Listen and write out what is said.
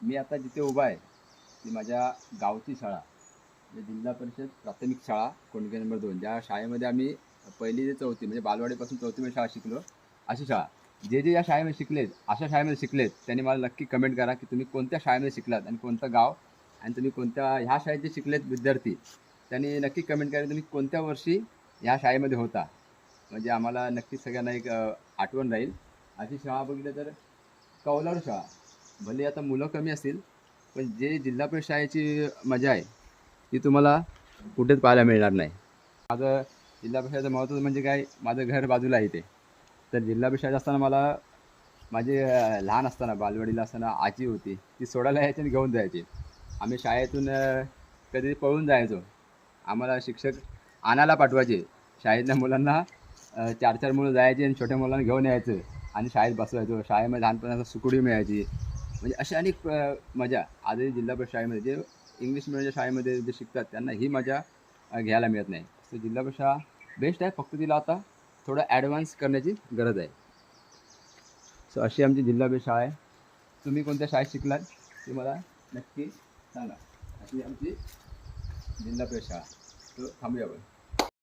मी आता जिथे उभा आहे ती माझ्या गावची शाळा म्हणजे जिल्हा परिषद प्राथमिक शाळा कोंडके नंबर दोन. ज्या शाळेमध्ये आम्ही पहिली ते चौथी म्हणजे बालवाडीपासून चौथीमध्ये शाळा शिकलो अशी शाळा. जे जे या शाळेमध्ये शिकलेत अशा शाळेमध्ये शिकलेत त्यांनी मला नक्की कमेंट करा की तुम्ही कोणत्या शाळेमध्ये शिकलात आणि कोणतं गाव आणि तुम्ही कोणत्या ह्या शाळेत जे शिकलेत विद्यार्थी त्यांनी नक्की कमेंट करा तुम्ही कोणत्या वर्षी ह्या शाळेमध्ये होता. म्हणजे आम्हाला नक्की सगळ्यांना एक आठवण राहील. अशी शाळा बघितलं तर कौलारू शाळा. भले आता मुलं कमी असतील पण जे जिल्हा परिषद शाळेची मजा आहे ती तुम्हाला कुठेच पाहायला मिळणार नाही. माझं जिल्हा परिषदेचं महत्त्व म्हणजे काय माझं घर बाजूला आहे ते तर जिल्हा परिषद असताना मला माझे लहान असताना बालवाडीला असताना आजी होती ती सोडायला यायची आणि घेऊन जायची. आम्ही शाळेतून कधी पळून जायचो. आम्हाला शिक्षक आणायला पाठवायचे. शाळेतल्या मुलांना चार चार मुलं जायचे आणि छोट्या मुलांना घेऊन यायचं आणि शाळेत बसवायचो. शाळेमध्ये लहानपणाचा सुकुडी मिळायची. म्हणजे अशा अनेक मजा आजही जिल्हा परिषद शाळेमध्ये जे इंग्लिश मिडियमच्या शाळेमध्ये जे शिकतात त्यांना ही मजा घ्यायला मिळत नाही. तर जिल्हा परिषद बेस्ट आहे. फक्त तिला आता थोडं ॲडव्हान्स करण्याची गरज आहे. सो अशी आमची जिल्हा परिषद शाळा आहे. तुम्ही कोणत्या शाळेत शिकलात ते मला नक्की सांगा. अशी आमची जिल्हा परिषद शाळा. तो थांबूया आपण.